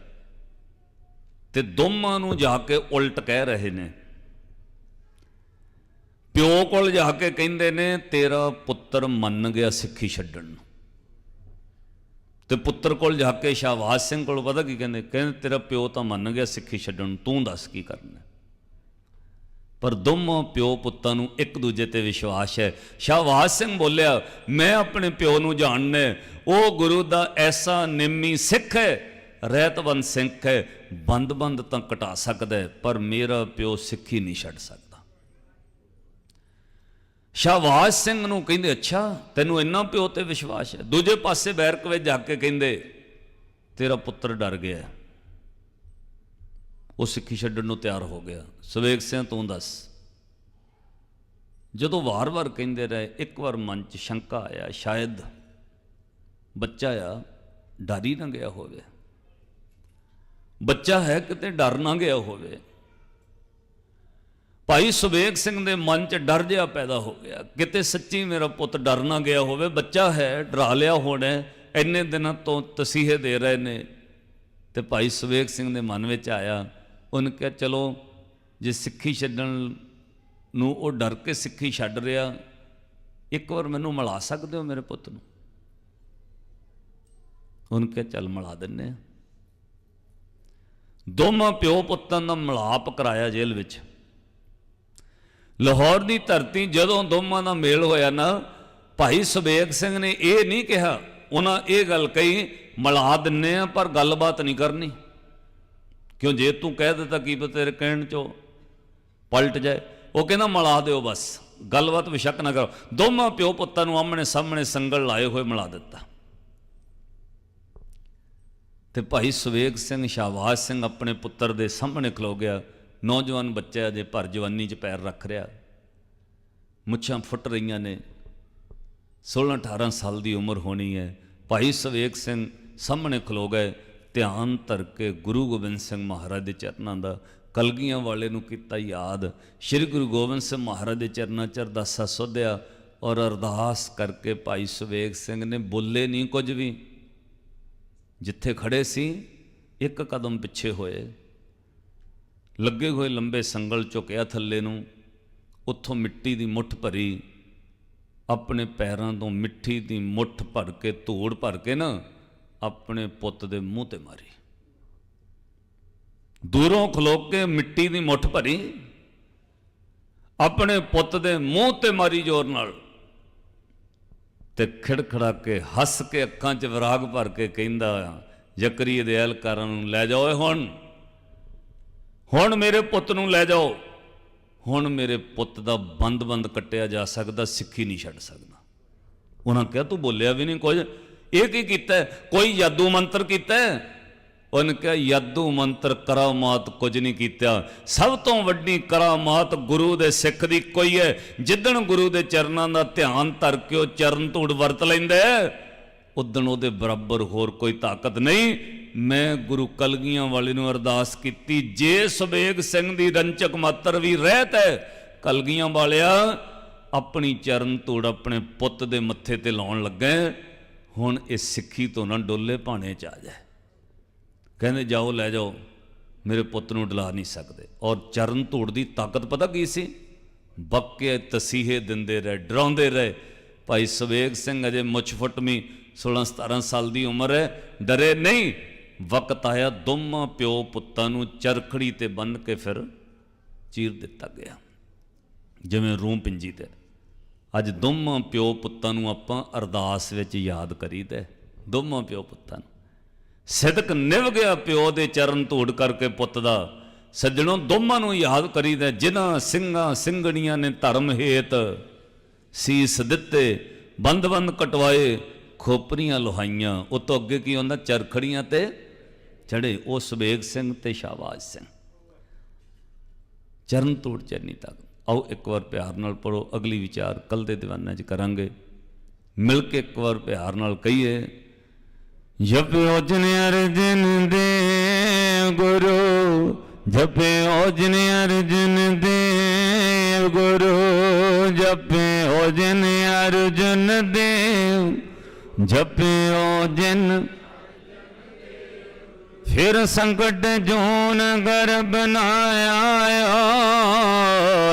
ਤੇ ਦੋਵਾਂ ਨੂੰ ਜਾ ਕੇ ਉਲਟ ਕਹਿ ਰਹੇ ਨੇ। ਪਿਓ ਕੋਲ ਜਾ ਕੇ ਕਹਿੰਦੇ ਨੇ, ਤੇਰਾ ਪੁੱਤਰ ਮੰਨ ਗਿਆ ਸਿੱਖੀ ਛੱਡਣ ਨੂੰ। ਤੇ ਪੁੱਤਰ ਕੋਲ ਜਾ ਕੇ ਸ਼ਾਹਵਾਜ ਸਿੰਘ ਕੋਲ ਪਤਾ ਕੀ ਕਹਿੰਦੇ? ਕਹਿੰਦੇ, ਤੇਰਾ ਪਿਓ ਤਾਂ ਮੰਨ ਗਿਆ ਸਿੱਖੀ ਛੱਡਣ ਨੂੰ, ਤੂੰ ਦੱਸ ਕੀ ਕਰਨਾ ਪਰ ਦੋਵਾਂ ਪਿਓ ਪੁੱਤਾਂ ਨੂੰ ਇੱਕ ਦੂਜੇ ਤੇ ਵਿਸ਼ਵਾਸ ਹੈ। ਸ਼ਾਹਵਾਜ ਸਿੰਘ ਬੋਲਿਆ, ਮੈਂ ਆਪਣੇ ਪਿਓ ਨੂੰ ਜਾਣਨਾ ਉਹ ਗੁਰੂ ਦਾ ਐਸਾ ਨਿੰਮੀ ਸਿੱਖ ਹੈ, ਰਹਿਤਵੰਦ ਸਿੰਘ ਹੈ, ਬੰਦ-ਬੰਦ ਤਾਂ ਕਟਾ ਸਕਦਾ ਹੈ, ਪਰ ਮੇਰਾ ਪਿਓ ਸਿੱਖੀ ਨਹੀਂ ਛੱਡ ਸਕਦਾ। ਸ਼ਾਹਵਾਜ ਸਿੰਘ ਨੂੰ ਕਹਿੰਦੇ, ਅੱਛਾ, ਤੈਨੂੰ ਇੰਨਾ ਪਿਓ ਤੇ ਵਿਸ਼ਵਾਸ ਹੈ? ਦੂਜੇ ਪਾਸੇ ਬੈਰਕ ਵਿੱਚ ਜਾ ਕੇ ਕਹਿੰਦੇ, ਤੇਰਾ ਪੁੱਤਰ ਡਰ ਗਿਆ ਉਹ ਸਿੱਖੀ ਛੱਡਣ ਨੂੰ ਤਿਆਰ ਹੋ ਗਿਆ। ਸਵੇਗ ਸਿੰਘ ਤੂੰ ਦੱਸ। ਜਦੋਂ ਵਾਰ-ਵਾਰ ਕਹਿੰਦੇ ਰਹੇ, ਇੱਕ ਵਾਰ ਮਨ 'ਚ ਸ਼ੰਕਾ ਆਇਆ, ਸ਼ਾਇਦ ਬੱਚਾ ਆ, ਡਰ ਹੀ ਨਾ ਗਿਆ ਹੋਵੇ। ਬੱਚਾ ਹੈ ਕਿਤੇ ਡਰ ਨਾ ਗਿਆ ਹੋਵੇ। ਭਾਈ ਸੁਬੇਗ ਸਿੰਘ ਦੇ ਮਨ 'ਚ ਡਰ ਜਿਹਾ ਪੈਦਾ ਹੋ ਗਿਆ। ਕਿਤੇ ਸੱਚੀ ਮੇਰਾ ਪੁੱਤ ਡਰ ਨਾ ਗਿਆ ਹੋਵੇ, ਬੱਚਾ ਹੈ, ਡਰਾ ਲਿਆ ਹੋਣਾ, ਇੰਨੇ ਦਿਨਾਂ ਤੋਂ ਤਸੀਹੇ ਦੇ ਰਹੇ ਨੇ। ਤੇ ਭਾਈ ਸੁਬੇਗ ਸਿੰਘ ਦੇ ਮਨ ਵਿੱਚ ਆਇਆ ਉਹਨੇ ਕਿਹਾ, ਚਲੋ, ਜੇ ਸਿੱਖੀ ਛੱਡਣ ਨੂੰ ਉਹ ਡਰ ਕੇ ਸਿੱਖੀ ਛੱਡ ਰਿਹਾ, ਇੱਕ ਵਾਰ ਮੈਨੂੰ ਮਿਲਾ ਸਕਦੇ ਹੋ ਮੇਰੇ ਪੁੱਤ ਨੂੰ? ਉਹਨੇ ਕਿਹਾ, ਚੱਲ ਮਿਲਾ ਦਿੰਨੇ ਆ। ਦੋਵਾਂ ਪਿਓ ਪੁੱਤਾਂ ਦਾ ਮਿਲਾਪ ਕਰਾਇਆ ਜੇਲ੍ਹ ਵਿੱਚ। ਲਾਹੌਰ ਦੀ ਧਰਤੀ ਜਦੋਂ ਦੋਵਾਂ ਦਾ ਮੇਲ ਹੋਇਆ ਨਾ, ਭਾਈ ਸੁਬੇਗ ਸਿੰਘ ਨੇ ਇਹ ਨਹੀਂ ਕਿਹਾ, ਉਹਨਾਂ ਇਹ ਗੱਲ ਕਹੀ, ਮਿਲਾ ਦਿੰਨੇ ਆ, ਪਰ ਗੱਲਬਾਤ ਨਹੀਂ ਕਰਨੀ। ਕਿਉਂ ਜੇ ਤੂੰ ਕਹਿ ਦਿੱਤਾ ਕੀ ਪਤਾ ਤੇਰੇ ਕਹਿਣ ਚੋਂ ਪਲਟ ਜਾਏ? ਉਹ ਕਹਿੰਦਾ ਮਲਾ ਦਿਓ ਬਸ। ਗੱਲਬਾਤ ਵਿਸ਼ੱਕ ਨਾ ਕਰੋ। ਦੋਵਾਂ ਪਿਓ ਪੁੱਤਾਂ ਨੂੰ ਆਮਣੇ ਸਾਹਮਣੇ ਸੰਗਲ ਲਾਏ ਹੋਏ ਮਿਲਾ ਦਿੱਤਾ। ਤੇ ਭਾਈ ਸੁਵੇਗ ਸਿੰਘ ਸ਼ਾਹਵਾਜ ਸਿੰਘ ਆਪਣੇ ਪੁੱਤਰ ਦੇ ਸਾਹਮਣੇ ਖਲੋ ਗਿਆ। ਨੌਜਵਾਨ ਬੱਚਾ ਅਜੇ ਭਰ ਜਵਾਨੀ 'ਚ ਪੈਰ ਰੱਖ ਰਿਹਾ। ਮੁੱਛਾਂ ਫੁੱਟ ਰਹੀਆਂ ਨੇ। 16 18 ਸਾਲ ਦੀ ਉਮਰ ਹੋਣੀ ਹੈ। ਭਾਈ ਸੁਵੇਗ ਸਿੰਘ ਸਾਹਮਣੇ ਖਲੋ ਗਏ। ਧਿਆਨ ਧਰ ਕੇ ਗੁਰੂ ਗੋਬਿੰਦ ਸਿੰਘ ਮਹਾਰਾਜ ਦੇ ਚਰਨਾਂ ਦਾ, ਕਲਗੀਆਂ ਵਾਲੇ ਨੂੰ ਕੀਤਾ ਯਾਦ। ਸ੍ਰੀ ਗੁਰੂ ਗੋਬਿੰਦ ਸਿੰਘ ਮਹਾਰਾਜ ਦੇ ਚਰਨਾਂ 'ਚ ਅਰਦਾਸਾ ਸੋਧਿਆ ਔਰ ਅਰਦਾਸ ਕਰਕੇ ਭਾਈ ਸੁਵੇਗ ਸਿੰਘ ਨੇ ਬੋਲੇ ਨਹੀਂ ਕੁਝ ਵੀ। ਜਿੱਥੇ ਖੜੇ ਸੀ, ਇੱਕ ਕਦਮ ਪਿੱਛੇ ਹੋਏ। ਲੱਗੇ ਹੋਏ ਲੰਬੇ ਸੰਗਲ ਝੁਕਿਆ ਥੱਲੇ ਨੂੰ, ਉੱਥੋਂ ਮਿੱਟੀ ਦੀ ਮੁੱਠ ਭਰੀ। ਆਪਣੇ ਪੈਰਾਂ ਤੋਂ ਮਿੱਟੀ ਦੀ ਮੁੱਠ ਭਰ ਕੇ ਧੂੜ ਭਰ ਕੇ ਨਾ ਆਪਣੇ ਪੁੱਤ ਦੇ ਮੂੰਹ ਤੇ ਮਾਰੀ। ਦੂਰੋਂ ਖਲੋ ਕੇ ਮਿੱਟੀ ਦੀ ਮੁੱਠ ਭਰੀ। ਆਪਣੇ ਪੁੱਤ ਦੇ ਮੂੰਹ ਤੇ ਮਾਰੀ ਜ਼ੋਰ ਨਾਲ। ਤੇ ਖਿੜਖੜਾ ਕੇ ਹੱਸ ਕੇ ਅੱਖਾਂ 'ਚ ਵਿਰਾਗ ਭਰ ਕੇ ਕਹਿੰਦਾ ਜ਼ਕਰੀਏ ਦੇ ਅਹਿਲਕਾਰਾਂ ਨੂੰ ਲੈ ਜਾਓ ਏ ਹੁਣ। ਹੁਣ ਮੇਰੇ ਪੁੱਤ ਨੂੰ ਲੈ ਜਾਓ। ਹੁਣ ਮੇਰੇ ਪੁੱਤ ਦਾ ਬੰਦ-ਬੰਦ ਕੱਟਿਆ ਜਾ ਸਕਦਾ, ਸਿੱਖੀ ਨਹੀਂ ਛੱਡ ਸਕਦਾ। ਉਹਨਾਂ ਕਿਹਾ, ਤੂੰ ਬੋਲਿਆ ਵੀ ਨਹੀਂ ਕੁਝ। ਇਹ ਕੀ ਕੀਤਾ? ਕੋਈ ਜਾਦੂ ਮੰਤਰ ਕੀਤਾ? ਹੈ? ਉਹਨੇ ਕਿਹਾ, ਯਾਦੂ ਮੰਤਰ ਕਰਾਮਾਤ ਕੁਝ ਨਹੀਂ ਕੀਤਾ। ਸਭ ਤੋਂ ਵੱਡੀ ਕਰਾਮਾਤ ਗੁਰੂ ਦੇ ਸਿੱਖ ਦੀ ਕੋਈ ਹੈ ਜਿੱਦਣ ਗੁਰੂ ਦੇ ਚਰਨਾਂ ਦਾ ਧਿਆਨ ਧਰ ਕੇ ਉਹ ਚਰਨ ਧੂੜ ਵਰਤ ਲੈਂਦਾ ਉਦਣ ਉਹਦੇ ਬਰਾਬਰ ਹੋਰ ਕੋਈ ਤਾਕਤ ਨਹੀਂ। ਮੈਂ ਗੁਰੂ ਕਲਗੀਆਂ ਵਾਲੇ ਨੂੰ ਅਰਦਾਸ ਕੀਤੀ, ਜੇ ਸੁਬੇਗ ਸਿੰਘ ਦੀ ਰੰਚਕ ਮਾਤਰ ਵੀ ਰਹਿਤ ਹੈ, ਕਲਗੀਆਂ ਵਾਲਿਆ, ਆਪਣੀ ਚਰਨ ਧੂੜ ਆਪਣੇ ਪੁੱਤ ਦੇ ਮੱਥੇ ਤੇ ਲਾਉਣ ਲੱਗਾ ਹੁਣ ਇਹ ਸਿੱਖੀ ਤੋਂ ਨਾ ਡੋਲੇ ਭਾਣੇ ਚ ਆ ਜਾਏ। ਕਹਿੰਦੇ ਜਾਓ, ਲੈ ਜਾਓ, ਮੇਰੇ ਪੁੱਤ ਨੂੰ ਡਲਾ ਨਹੀਂ ਸਕਦੇ। ਔਰ ਚਰਨ ਧੂੜ ਦੀ ਤਾਕਤ ਪਤਾ ਕੀ ਸੀ? ਬੱਕੇ ਤਸੀਹੇ ਦਿੰਦੇ ਰਹੇ, ਡਰਾਉਂਦੇ ਰਹੇ। ਭਾਈ ਸਵੇਗ ਸਿੰਘ ਅਜੇ ਮੁੱਛ ਫੁੱਟਮੀ 16 17 ਸਾਲ ਦੀ ਉਮਰ ਹੈ, ਡਰੇ ਨਹੀਂ। ਵਕਤ ਆਇਆ, ਦੋਵਾਂ ਪਿਓ ਪੁੱਤਾਂ ਨੂੰ ਚਰਖੜੀ ਤੇ ਬੰਨ ਕੇ ਫਿਰ ਚੀਰ ਦਿੱਤਾ ਗਿਆ। ਜਿਵੇਂ ਰੂੰ ਪਿੰਜੀ ਤੇ। ਅੱਜ ਦੋਵਾਂ ਪਿਓ ਪੁੱਤਾਂ ਨੂੰ ਆਪਾਂ ਅਰਦਾਸ ਵਿੱਚ ਯਾਦ ਕਰੀਦਾ ਦੋਵਾਂ ਪਿਓ ਪੁੱਤਾਂ ਨੂੰ। ਸਿਦਕ ਨਿਭ ਗਿਆ ਪਿਓ ਦੇ ਚਰਨ ਧੂੜ ਕਰਕੇ ਪੁੱਤ ਦਾ। ਸੱਜਣੋਂ ਦੋਵਾਂ ਨੂੰ ਯਾਦ ਕਰੀਦਾ ਜਿਨ੍ਹਾਂ ਸਿੰਘਾਂ ਸਿੰਘਣੀਆਂ ਨੇ ਧਰਮ ਹੇਤ ਸੀਸ ਦਿੱਤੇ, ਬੰਦ-ਬੰਦ ਕਟਵਾਏ, ਖੋਪਰੀਆਂ ਲੋਹਾਈਆਂ। ਉਹ ਤੋਂ ਅੱਗੇ ਕੀ ਹੁੰਦਾ? ਚਰਖੜੀਆਂ ਤੇ ਚੜੇ ਉਹ ਸੁਬੇਗ ਸਿੰਘ ਤੇ ਸ਼ਾਬਾਜ਼ ਸਿੰਘ। ਚਰਨ ਤੋੜ ਚਰਨੀ ਤੱਕ। ਆਓ ਇੱਕ ਵਾਰ ਪਿਆਰ ਨਾਲ ਪੜੋ ਅਗਲੀ ਵਿਚਾਰ ਕੱਲ ਦੇ ਦੀਵਾਨਾਂ 'ਚ ਕਰਾਂਗੇ। ਮਿਲ ਕੇ ਇੱਕ ਵਾਰ ਪਿਆਰ ਨਾਲ ਕਹੀਏ ਜਪੇ ਜਨ ਅਰਜਨ ਦੇ ਗੁਰੂ ਜਪੇ ਜਨ ਅਰਜਨ ਦੇ ਗੁਰੂ ਜਪੇ ਓਜਨ ਅਰਜਨ ਦੇਵ ਜਪੇ ਓਜਨ ਫਿਰ ਸੰਕਟ ਜੋਨ ਗਰਬ ਨਾ ਆਇਆ।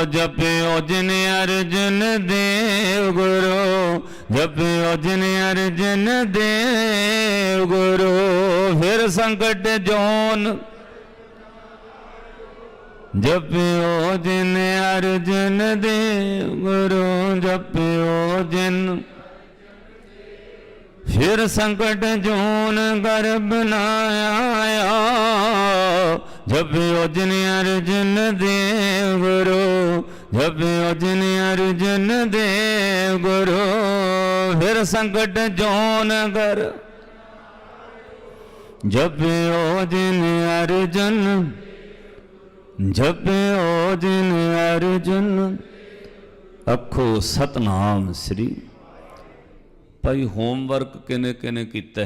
ਜਪਿਓ ਜਿਨ ਅਰਜਨ ਦੇਵ ਗੁਰੂ, ਜਪਿਓ ਜਿਨ ਅਰਜਨ ਦੇਵ ਗੁਰੂ, ਫਿਰ ਸੰਕਟ ਜੋਨ। ਜਪਿਓ ਜਿਨ ਅਰਜਨ ਦੇਵ ਗੁਰੂ, ਜਪਿਓ ਜਿਨ ਫਿਰ ਸੰਕਟ ਜੋਨ ਗਰਬ ਨਾ ਆਇਆ। ਜਪਿਓ ਜਿਨ ਅਰਜਨ ਦੇਵ ਗੁਰੂ ਜਪਿਓ ਜਿਨ ਅਰਜਨ ਦੇਵ ਗੁਰੂ, ਫਿਰ ਸੰਕਟ ਜੋਨ ਗਰ। ਜਪਿਓ ਜਿਨ ਅਰਜਨ ਜਪਿਓ ਜਿਨ ਅਰਜਨ, ਅੱਖੋ ਸਤਨਾਮ ਸ੍ਰੀ ਭਾਈ ਹੋਮਵਰਕ ਕਿਨੇ ਕਿਨੇ ਕੀਤਾ?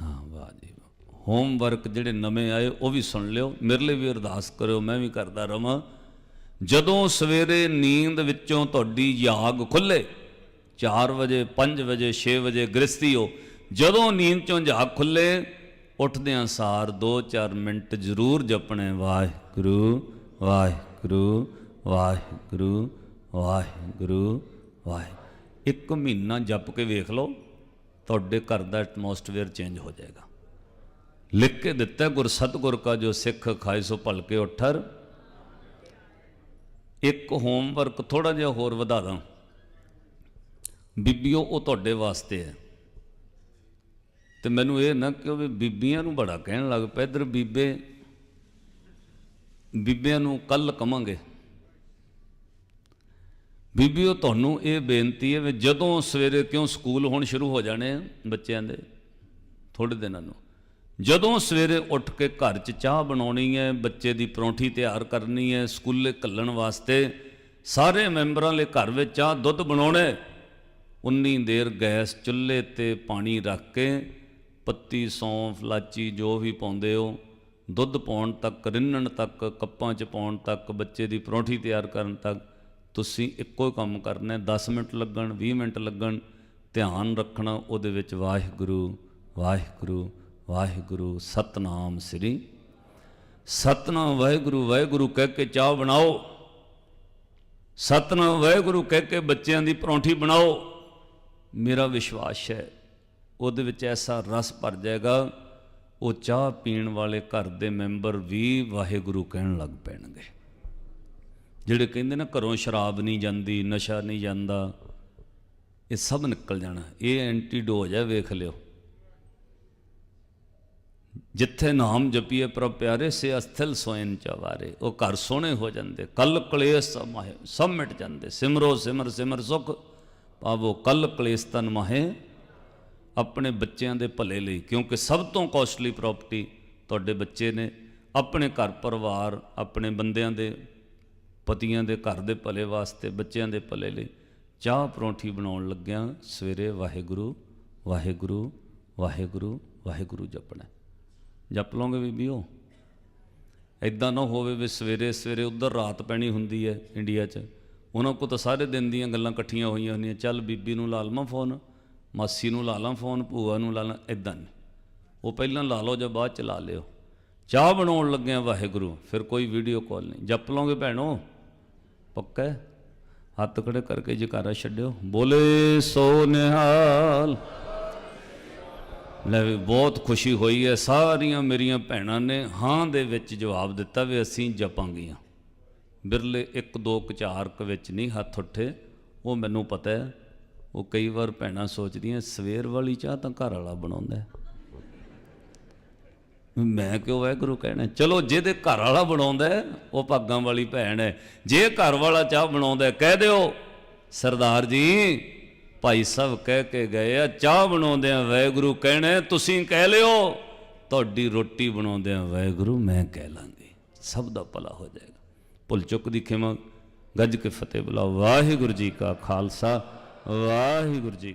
ਹਾਂ, ਵਾਹ ਜੀ ਵਾਹ। ਹੋਮਵਰਕ ਜਿਹੜੇ ਨਵੇਂ ਆਏ, ਉਹ ਵੀ ਸੁਣ ਲਿਓ। ਮੇਰੇ ਲਈ ਵੀ ਅਰਦਾਸ ਕਰਿਓ, ਮੈਂ ਵੀ ਕਰਦਾ ਰਵਾਂ। ਜਦੋਂ ਸਵੇਰੇ ਨੀਂਦ ਵਿੱਚੋਂ ਤੁਹਾਡੀ ਜਾਗ ਖੁੱਲੇ 4 ਵਜੇ 5 ਵਜੇ 6 ਵਜੇ ਗ੍ਰਸਤੀ ਹੋ, ਜਦੋਂ ਨੀਂਦ ਚੋਂ ਜਾਗ ਖੁੱਲੇ, ਉੱਠਦਿਆਂ ਸਾਰ 2-4 ਮਿੰਟ ਜ਼ਰੂਰ ਜਪਣੇ, ਵਾਹਿਗੁਰੂ ਵਾਹਿਗੁਰੂ ਵਾਹਿਗੁਰੂ ਵਾਹਿਗੁਰੂ ਵਾਹਿਗੁਰੂ ਇੱਕ ਮਹੀਨਾ ਜਪ ਕੇ ਵੇਖ ਲਓ, ਤੁਹਾਡੇ ਘਰ ਦਾ ਐਟਮੋਸਫੇਅਰ ਚੇਂਜ ਹੋ ਜਾਏਗਾ। ਲਿਖ ਕੇ ਦਿੱਤਾ ਗੁਰ ਸਤਗੁਰ ਕਾ ਜੋ ਸਿੱਖ ਖਾਏ ਸੋ ਭਲਕੇ ਉਠਰ। ਇੱਕ ਹੋਮਵਰਕ ਥੋੜਾ ਜਿਹਾ ਹੋਰ ਵਧਾ ਦਾਂ। ਬੀਬੀਓ, ਉਹ ਤੁਹਾਡੇ ਵਾਸਤੇ ਹੈ। ਤੇ ਮੈਨੂੰ ਇਹ ਨਾ ਕਿ ਵੀ ਬੀਬੀਆਂ ਨੂੰ ਬੜਾ ਕਹਿਣ ਲੱਗ ਪਿਆ, ਇਧਰ ਬੀਬੇ, ਬੀਬਿਆਂ ਨੂੰ ਕੱਲ ਕਵਾਂਗੇ। ਬੀਬੀਓ ਤੁਹਾਨੂੰ ਇਹ ਬੇਨਤੀ ਹੈ ਵੀ ਜਦੋਂ ਸਵੇਰੇ ਕਿਉਂ ਸਕੂਲ ਹੁਣ ਸ਼ੁਰੂ ਹੋ ਜਾਣੇ ਬੱਚਿਆਂ ਦੇ ਥੋੜੇ ਦਿਨਾਂ ਨੂੰ। ਜਦੋਂ ਸਵੇਰੇ ਉੱਠ ਕੇ ਘਰ 'ਚ ਚਾਹ ਬਣਾਉਣੀ ਹੈ, ਬੱਚੇ ਦੀ ਪਰੌਂਠੀ ਤਿਆਰ ਕਰਨੀ ਹੈ, ਸਕੂਲੇ ਘੱਲਣ ਵਾਸਤੇ ਸਾਰੇ ਮੈਂਬਰਾਂ ਲਈ ਘਰ ਵਿੱਚ ਚਾਹ ਦੁੱਧ ਬਣਾਉਣੇ, ਉਨੀ ਦੇਰ ਗੈਸ ਚੁੱਲ੍ਹੇ ਤੇ ਪਾਣੀ ਰੱਖ ਕੇ ਪੱਤੀ, ਸੌਂਫ, ਲਾਚੀ ਜੋ ਵੀ ਪਾਉਂਦੇ ਹੋ, ਦੁੱਧ ਪਾਉਣ ਤੱਕ, ਰਿੰਨਣ ਤੱਕ, ਕੱਪਾਂ 'ਚ ਪਾਉਣ ਤੱਕ, ਬੱਚੇ ਦੀ ਪਰੌਂਠੀ ਤਿਆਰ ਕਰਨ ਤੱਕ ਤੁਸੀਂ ਇੱਕੋ ਹੀ ਕੰਮ ਕਰਨਾ ਹੈ। 10 ਮਿੰਟ ਲੱਗਣ 20 ਮਿੰਟ ਲੱਗਣ, ਧਿਆਨ ਰੱਖਣਾ ਉਹਦੇ ਵਿੱਚ ਵਾਹਿਗੁਰੂ ਵਾਹਿਗੁਰੂ ਵਾਹਿਗੁਰੂ, ਸਤਨਾਮ ਸ੍ਰੀ ਸਤਨਾਮ ਵਾਹਿਗੁਰੂ ਵਾਹਿਗੁਰੂ ਕਹਿ ਕੇ ਚਾਹ ਬਣਾਓ। ਸਤਨਾਮ ਵਾਹਿਗੁਰੂ ਕਹਿ ਕੇ ਬੱਚਿਆਂ ਦੀ ਪਰੌਂਠੀ ਬਣਾਓ। ਮੇਰਾ ਵਿਸ਼ਵਾਸ ਹੈ, ਉਹਦੇ ਵਿੱਚ ਐਸਾ ਰਸ ਭਰ ਜਾਏਗਾ, ਉਹ ਚਾਹ ਪੀਣ ਵਾਲੇ ਘਰ ਦੇ ਮੈਂਬਰ ਵੀ ਵਾਹਿਗੁਰੂ ਕਹਿਣ ਲੱਗ ਪੈਣਗੇ। ਜਿਹੜੇ ਕਹਿੰਦੇ ਨਾ ਘਰੋਂ ਸ਼ਰਾਬ ਨਹੀਂ ਜਾਂਦੀ, ਨਸ਼ਾ ਨਹੀਂ ਜਾਂਦਾ, ਇਹ ਸਭ ਨਿਕਲ ਜਾਣਾ। ਇਹ ਐਂਟੀਡੋਜ਼ ਹੈ ਵੇਖ ਲਿਓ। ਜਿੱਥੇ ਨਾਮ ਜਪੀਏ ਪ੍ਰਭ ਪਿਆਰੇ, ਸੇ ਅਸਥਿਲ ਸੋਇਨ ਚਵਾਰੇ। ਉਹ ਘਰ ਸੋਹਣੇ ਹੋ ਜਾਂਦੇ, ਕੱਲ ਕਲੇਸ਼ ਸਭ ਸਭ ਮਿਟ ਜਾਂਦੇ। ਸਿਮਰੋ, ਸਿਮਰ ਸਿਮਰ ਸੁਖ, ਪਾਵੋ ਕੱਲ ਕਲੇਸ਼ ਤਨ ਮਾਹੇ। ਆਪਣੇ ਬੱਚਿਆਂ ਦੇ ਭਲੇ ਲਈ, ਕਿਉਂਕਿ ਸਭ ਤੋਂ ਕੋਸਟਲੀ ਪ੍ਰਾਪਰਟੀ ਤੁਹਾਡੇ ਬੱਚੇ ਨੇ। ਆਪਣੇ ਘਰ ਪਰਿਵਾਰ, ਆਪਣੇ ਬੰਦਿਆਂ ਦੇ ਪਤੀਆਂ ਦੇ ਘਰ ਦੇ ਭਲੇ ਵਾਸਤੇ, ਬੱਚਿਆਂ ਦੇ ਭਲੇ ਲਈ ਚਾਹ ਪਰੌਂਠੀ ਬਣਾਉਣ ਲੱਗਿਆਂ ਸਵੇਰੇ ਵਾਹਿਗੁਰੂ ਵਾਹਿਗੁਰੂ ਵਾਹਿਗੁਰੂ ਵਾਹਿਗੁਰੂ ਜਪਣਾ। ਜਪ ਲਓਗੇ ਬੀਬੀਓ? ਐਦਾਂ ਨਾ ਹੋਵੇ ਵੀ ਸਵੇਰੇ ਸਵੇਰੇ ਉਧਰ ਰਾਤ ਪੈਣੀ ਹੁੰਦੀ ਹੈ ਇੰਡੀਆ 'ਚ। ਉਹਨਾਂ ਕੋ ਤਾਂ ਸਾਰੇ ਦਿਨ ਦੀਆਂ ਗੱਲਾਂ ਇਕੱਠੀਆਂ ਹੋਈਆਂ ਹੁੰਦੀਆਂ। ਚੱਲ ਬੀਬੀ ਨੂੰ ਲਾ ਲਵਾਂ ਫੋਨ, ਮਾਸੀ ਨੂੰ ਲਾ ਲਾਂ ਫੋਨ, ਭੂਆ ਨੂੰ ਲਾ ਲਾਂ ਐਦਾਂ ਨਹੀਂ ਉਹ ਪਹਿਲਾਂ ਲਾ ਲਓ ਜਾਂ ਬਾਅਦ ਚ ਲਾ ਲਿਓ। ਚਾਹ ਬਣਾਉਣ ਲੱਗਿਆ ਵਾਹਿਗੁਰੂ, ਫਿਰ ਕੋਈ ਵੀਡੀਓ ਕਾਲ ਨਹੀਂ। ਜਪ ਲਓਗੇ ਭੈਣੋ? ਪੱਕਾ ਹੱਥ ਖੜੇ ਕਰਕੇ ਜਕਾਰਾ ਛੱਡਿਓ। ਬੋਲੇ ਸੋ ਨਿਹਾਲ ਲੈ ਵੀ ਬਹੁਤ ਖੁਸ਼ੀ ਹੋਈ ਹੈ। ਸਾਰੀਆਂ ਮੇਰੀਆਂ ਭੈਣਾਂ ਨੇ ਹਾਂ ਦੇ ਵਿੱਚ ਜਵਾਬ ਦਿੱਤਾ ਵੀ ਅਸੀਂ ਜਪਾਂਗੀਆਂ। ਬਿਰਲੇ ਇੱਕ ਦੋ ਕਚਾਰਕ ਵਿੱਚ ਨਹੀਂ ਹੱਥ ਉੱਠੇ। ਉਹ ਮੈਨੂੰ ਪਤਾ ਹੈ, ਉਹ ਕਈ ਵਾਰ ਭੈਣਾਂ ਸੋਚਦੀਆਂ, ਸਵੇਰ ਵਾਲੀ ਚਾਹ ਤਾਂ ਘਰ ਵਾਲਾ ਬਣਾਉਂਦਾ ਮੈਂ ਕਿਉਂ ਵਾਹਿਗੁਰੂ ਕਹਿਣਾ? ਚਲੋ ਜਿਹਦੇ ਘਰ ਵਾਲਾ ਬਣਾਉਂਦਾ ਉਹ ਭਾਗਾਂ ਵਾਲੀ ਭੈਣ ਹੈ। ਜੇ ਘਰ ਵਾਲਾ ਚਾਹ ਬਣਾਉਂਦਾ ਕਹਿ ਦਿਓ, ਸਰਦਾਰ ਜੀ, ਭਾਈ ਸਾਹਿਬ ਕਹਿ ਕੇ ਗਏ ਆ, ਚਾਹ ਬਣਾਉਂਦੇ ਆ ਵਾਹਿਗੁਰੂ ਕਹਿਣਾ ਤੁਸੀਂ ਕਹਿ ਲਿਓ, ਤੁਹਾਡੀ ਰੋਟੀ ਬਣਾਉਂਦੇ ਆ ਵਾਹਿਗੁਰੂ ਮੈਂ ਕਹਿ ਲਾਂਗੀ। ਸਭ ਦਾ ਭਲਾ ਹੋ ਜਾਏਗਾ। ਭੁੱਲ ਚੁੱਕ ਦੀ ਖਿਮਾ, ਗੱਜ ਕੇ ਫਤਿਹ ਬੁਲਾ ਵਾਹਿਗੁਰੂ ਜੀ ਕਾ ਖਾਲਸਾ, ਵਾਹਿਗੁਰੂ ਜੀ